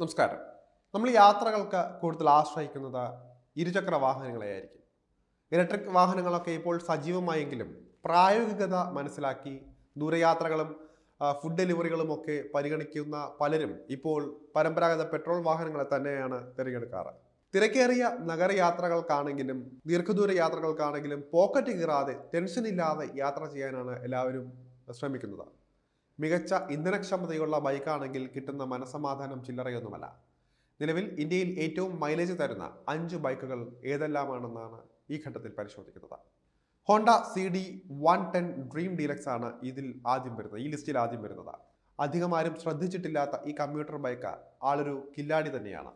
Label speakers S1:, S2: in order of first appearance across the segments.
S1: നമസ്കാരം. നമ്മൾ യാത്രകൾക്ക് കൂടുതൽ ആശ്രയിക്കുന്നത് ഇരുചക്ര വാഹനങ്ങളെയായിരിക്കും. ഇലക്ട്രിക് വാഹനങ്ങളൊക്കെ ഇപ്പോൾ സജീവമായെങ്കിലും പ്രായോഗികത മനസ്സിലാക്കി ദൂരയാത്രകളും ഫുഡ് ഡെലിവറികളും ഒക്കെ പരിഗണിക്കുന്ന പലരും ഇപ്പോൾ പരമ്പരാഗത പെട്രോൾ വാഹനങ്ങളെ തന്നെയാണ് തിരഞ്ഞെടുക്കാറ്. തിരക്കേറിയ നഗരയാത്രകൾക്കാണെങ്കിലും ദീർഘദൂര യാത്രകൾക്കാണെങ്കിലും പോക്കറ്റ് കീറാതെ ടെൻഷനില്ലാതെ യാത്ര ചെയ്യാനാണ് എല്ലാവരും ശ്രമിക്കുന്നത്. മികച്ച ഇന്ധനക്ഷമതയുള്ള ബൈക്കാണെങ്കിൽ കിട്ടുന്ന മനസമാധാനം ചില്ലറയൊന്നുമല്ല. നിലവിൽ ഇന്ത്യയിൽ ഏറ്റവും മൈലേജ് തരുന്ന അഞ്ച് ബൈക്കുകൾ ഏതെല്ലാമാണെന്നാണ് ഈ ഘട്ടത്തിൽ പരിശോധിക്കുന്നത്. Honda C D one ten dream deluxe ആണ് ഇതിൽ ആദ്യം വരുന്നത്. ഈ ലിസ്റ്റിൽ ആദ്യം വരുന്നത്. അധികം ആരും ശ്രദ്ധിച്ചിട്ടില്ലാത്ത ഈ കമ്പ്യൂട്ടർ ബൈക്ക് ആളൊരു കില്ലാടി തന്നെയാണ്.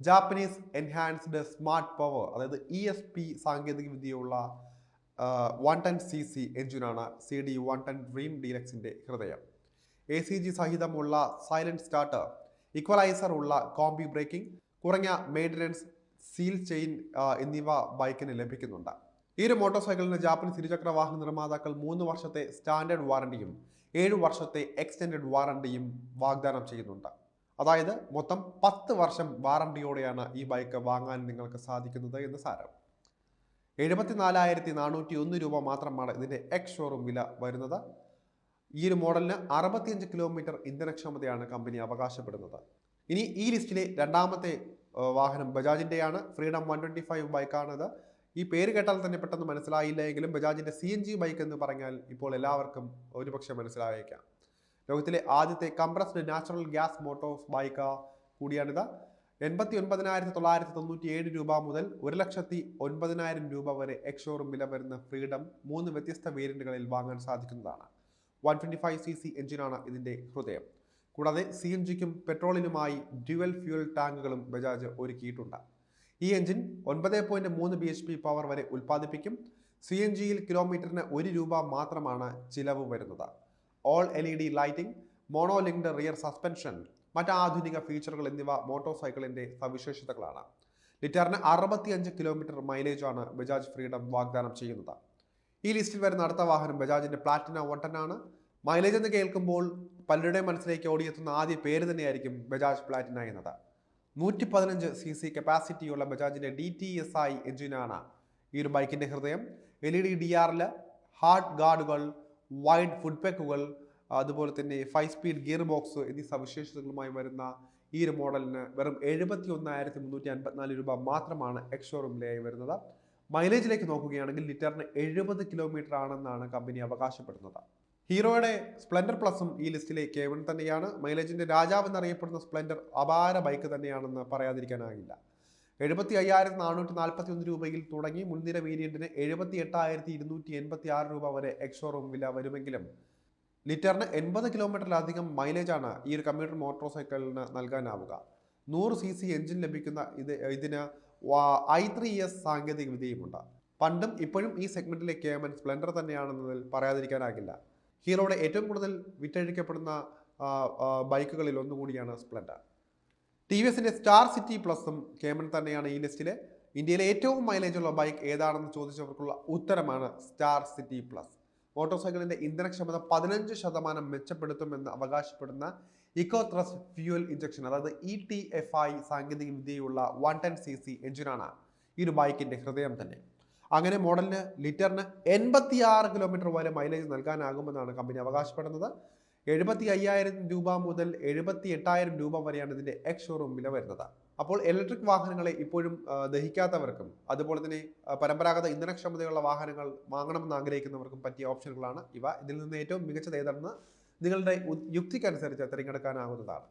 S1: ജാപ്പനീസ് എൻഹാൻസ്ഡ് സ്മാർട്ട് പവർ അതായത് ഇ എസ് പി സാങ്കേതിക വിദ്യയുള്ള വൺ ടെൻ സി സി എഞ്ചിനാണ് C D one ten dream ഡീലക്സിന്റെ ഹൃദയം. എ സി ജി സഹിതമുള്ള സൈലന്റ് സ്റ്റാർട്ടർ ഇക്വലൈസർ ഉള്ള കോംബി ബ്രേക്കിംഗ് കുറഞ്ഞ മെയിന്റനൻസ് സീൽ ചെയിൻ എന്നിവ ബൈക്കിന് ലഭിക്കുന്നുണ്ട്. ഈ ഒരു മോട്ടോർ സൈക്കിളിന് ജാപ്പനീസ് ഇരുചക്ര വാഹന നിർമ്മാതാക്കൾ മൂന്ന് വർഷത്തെ സ്റ്റാൻഡേർഡ് വാറണ്ടിയും ഏഴ് വർഷത്തെ എക്സ്റ്റൻഡഡ് വാറണ്ടിയും വാഗ്ദാനം ചെയ്യുന്നുണ്ട്. അതായത് മൊത്തം പത്ത് വർഷം വാറണ്ടിയോടെയാണ് ഈ ബൈക്ക് വാങ്ങാൻ നിങ്ങൾക്ക് സാധിക്കുന്നത് എന്ന് സാരം. എഴുപത്തിനാലായിരത്തി നാനൂറ്റി ഒന്ന് രൂപ മാത്രമാണ് ഇതിന്റെ എക്സ് ഷോറൂം വില വരുന്നത്. ഈ ഒരു മോഡലിന് അറുപത്തിയഞ്ച് കിലോമീറ്റർ ഇന്ധനക്ഷമതയാണ് കമ്പനി അവകാശപ്പെടുന്നത്. ഇനി ഈ ലിസ്റ്റിലെ രണ്ടാമത്തെ വാഹനം ബജാജിന്റെയാണ് ഫ്രീഡം വൺ ട്വന്റി ഫൈവ് ബൈക്കാണത്. ഈ പേര് കേട്ടാൽ തന്നെ പെട്ടെന്ന് മനസ്സിലായില്ല എങ്കിലും ബജാജിന്റെ സി എൻ ജി ബൈക്ക് എന്ന് പറഞ്ഞാൽ ഇപ്പോൾ എല്ലാവർക്കും ഒരുപക്ഷെ മനസ്സിലായേക്കാം. ലോകത്തിലെ ആദ്യത്തെ compressed natural gas motors bike കൂടിയാണിത്. എൺപത്തി ഒൻപതിനായിരത്തി തൊള്ളായിരത്തി തൊണ്ണൂറ്റി ഏഴ് രൂപ മുതൽ ഒരു ലക്ഷത്തി ഒൻപതിനായിരം രൂപ വരെ എക്സ് ഷോറൂം വില വരുന്ന ഫ്രീഡം മൂന്ന് വ്യത്യസ്ത വേരിയന്റുകളിൽ വാങ്ങാൻ സാധിക്കുന്നതാണ്. One twenty five C C എഞ്ചിനാണ് ഇതിന്റെ ഹൃദയം. കൂടാതെ സി എൻ ജിക്കും പെട്രോളിനുമായി ഡ്യുവൽ ഫ്യൂൽ ടാങ്കുകളും ബജാജ് ഒരുക്കിയിട്ടുണ്ട്. ഈ എഞ്ചിൻ ഒൻപത് പോയിന്റ് മൂന്ന് ബി എച്ച് പി പവർ വരെ ഉൽപ്പാദിപ്പിക്കും. സി എൻ ജിയിൽ കിലോമീറ്ററിന് ഒരു രൂപ മാത്രമാണ് ചിലവ് വരുന്നത്. All L E D lighting monolinked rear suspension മറ്റ് ആധുനിക ഫീച്ചറുകൾ എന്നിവ മോട്ടോർ സൈക്കിളിന്റെ സവിശേഷതകളാണ്. ലിറ്ററിന് അറുപത്തിയഞ്ച് കിലോമീറ്റർ മൈലേജാണ് ബജാജ് ഫ്രീഡം വാഗ്ദാനം ചെയ്യുന്നത്. ഈ ലിസ്റ്റിൽ വരുന്ന അടുത്ത വാഹനം ബജാജിന്റെ പ്ലാറ്റിന വട്ടനാണ് മൈലേജ് എന്ന് കേൾക്കുമ്പോൾ പലരുടെയും മനസ്സിലേക്ക് ഓടിയെത്തുന്ന ആദ്യ പേര് തന്നെയായിരിക്കും ബജാജ് പ്ലാറ്റിന എന്നത്. നൂറ്റി പതിനഞ്ച് സി സി കപ്പാസിറ്റിയുള്ള ബജാജിന്റെ ഡി ടി എസ് ഐ എഞ്ചിനാണ് ഈ ഒരു ബൈക്കിന്റെ ഹൃദയം. എൽ ഇ ഡി ഡി ആറിൽ ഹാർഡ് ഗാർഡുകൾ വൈഡ് ഫുഡ് പാക്കുകൾ അതുപോലെ തന്നെ ഫൈവ് സ്പീഡ് ഗിയർ ബോക്സ് എന്നീ സവിശേഷതകളുമായി വരുന്ന ഈ ഒരു മോഡലിന് വെറും എഴുപത്തി ഒന്നായിരത്തി മുന്നൂറ്റി അൻപത്തിനാല് രൂപ മാത്രമാണ് എക്സ് ഷോറൂമിലായി വരുന്നത്. മൈലേജിലേക്ക് നോക്കുകയാണെങ്കിൽ ലിറ്ററിന് എഴുപത് കിലോമീറ്റർ ആണെന്നാണ് കമ്പനി അവകാശപ്പെടുന്നത്. ഹീറോയുടെ സ്പ്ലെൻഡർ പ്ലസും ഈ ലിസ്റ്റിലെ കേവൺ തന്നെയാണ്. മൈലേജിന്റെ രാജാവ് എന്നറിയപ്പെടുന്ന സ്പ്ലെൻഡർ അപാര ബൈക്ക് തന്നെയാണെന്ന് പറയാതിരിക്കാനാകില്ല. എഴുപത്തി അയ്യായിരത്തി നാനൂറ്റി നാൽപ്പത്തി ഒന്ന് രൂപയിൽ തുടങ്ങി. മുൻനിര വേരിയന്റിന് എഴുപത്തി എട്ടായിരത്തി ഇരുന്നൂറ്റി എൺപത്തി ആറ് രൂപ വരെ എക്സോറൂം വില വരുമെങ്കിലും ലിറ്ററിന് എൺപത് കിലോമീറ്ററിലധികം മൈലേജാണ് ഈ ഒരു കമ്പ്യൂട്ടർ മോട്ടോർ സൈക്കിളിന് നൽകാനാവുക. നൂറ് സി സി എഞ്ചിൻ ലഭിക്കുന്ന ഇത് ഇതിന് ഐ ത്രീ എസ് സാങ്കേതിക വിദ്യയുമുണ്ട്. പണ്ടും ഇപ്പോഴും ഈ സെഗ്മെന്റിലെ കേമൻ സ്പ്ലെൻഡർ തന്നെയാണെന്നതിൽ പറയാതിരിക്കാനാകില്ല. ഹീറോയുടെ ഏറ്റവും കൂടുതൽ വിറ്റഴിക്കപ്പെടുന്ന ബൈക്കുകളിൽ ഒന്നുകൂടിയാണ് സ്പ്ലെൻഡർ. ടി വി എസിന്റെ സ്റ്റാർ സിറ്റി പ്ലസും കേമൻ തന്നെയാണ് ഈ ലിസ്റ്റിലെ. ഇന്ത്യയിലെ ഏറ്റവും മൈലേജുള്ള ബൈക്ക് ഏതാണെന്ന് ചോദിച്ചവർക്കുള്ള ഉത്തരമാണ് സ്റ്റാർ സിറ്റി പ്ലസ്. മോട്ടോർ സൈക്കിളിന്റെ ഇന്ധനക്ഷമത പതിനഞ്ച് ശതമാനം മെച്ചപ്പെടുത്തുമെന്ന് അവകാശപ്പെടുന്ന ഇക്കോ ത്രസ്റ്റ് ഫ്യൂൽ ഇഞ്ചക്ഷൻ അതായത് ഇ ടി എഫ് ഐ സാങ്കേതിക വിദ്യയുള്ള വൺ ടെൻ സി സി എഞ്ചിനാണ് ഈ ഒരു ബൈക്കിന്റെ ഹൃദയം തന്നെ. അങ്ങനെ മോഡലിന് ലിറ്ററിന് എൺപത്തിയാറ് കിലോമീറ്റർ വരെ മൈലേജ് നൽകാനാകുമെന്നാണ് കമ്പനി അവകാശപ്പെടുന്നത്. എഴുപത്തി അയ്യായിരം രൂപ മുതൽ എഴുപത്തി എട്ടായിരം രൂപ വരെയാണ് ഇതിന്റെ എക്സ് ഷോറൂം വില വരുന്നത്. അപ്പോൾ ഇലക്ട്രിക് വാഹനങ്ങളെ ഇപ്പോഴും ദഹിക്കാത്തവർക്കും അതുപോലെ തന്നെ പരമ്പരാഗത ഇന്ധനക്ഷമതയുള്ള വാഹനങ്ങൾ വാങ്ങണമെന്ന് ആഗ്രഹിക്കുന്നവർക്കും പറ്റിയ ഓപ്ഷനുകളാണ് ഇവ. ഇതിൽ നിന്ന് ഏറ്റവും മികച്ചത് ഏതാണെന്ന് നിങ്ങളുടെ യുക്തിക്കനുസരിച്ച് തിരഞ്ഞെടുക്കാനാവുന്നതാണ്